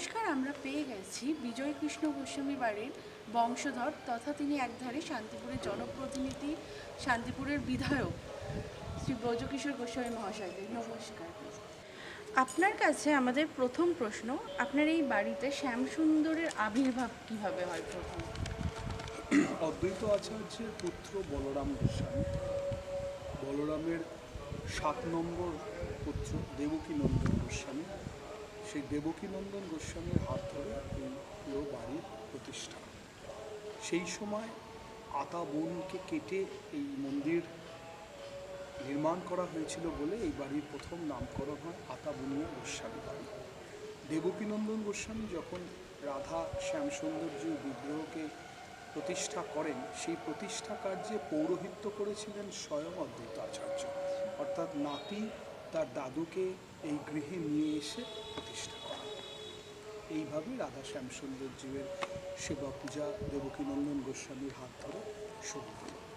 নমস্কার আমরা পেয়ে গেছি বিজয় কৃষ্ণ গোস্বামী বাড়ির বংশধর তথা তিনি একধারে শান্তিপুরের জনপ্রতিনিধি, শান্তিপুরের বিধায়ক শ্রী ব্রজকিশোর গোস্বামী মহাশয়কে। নমস্কার। আপনার কাছে আমাদের প্রথম প্রশ্ন, আপনার এই বাড়িতে শ্যামসুন্দরের আবির্ভাব কীভাবে হয় প্রথম? অদ্বৈত আচার্যের পুত্র বলরাম গোস্বামী। বলরামের সাত নম্বর পুত্র দেবকী দেবকীনন্দন গোস্বামী। সেই দেবকীনন্দন গোস্বামীর হাত ধরে এই পুরো বাড়ির প্রতিষ্ঠা। সেই সময় আতা বনকে কেটে এই মন্দির নির্মাণ করা হয়েছিল বলে এই বাড়ির প্রথম নামকরণ হয় আতা বনিয়া গোস্বামী বাড়ি। দেবকীনন্দন গোস্বামী যখন রাধা শ্যামসুন্দরজির বিগ্রহকে প্রতিষ্ঠা করেন, সেই প্রতিষ্ঠা কার্যে পৌরোহিত্য করেছিলেন স্বয়ং অদ্বৈত আচার্য অর্থাৎ নাতি তার দাদুকে এই গৃহে নিয়ে এসে প্রতিষ্ঠা করা। এইভাবে রাধা শ্যামসুন্দর জীবের সেবা পূজা দেবকীনন্দন গোস্বামীর হাত ধরে শুরু হল।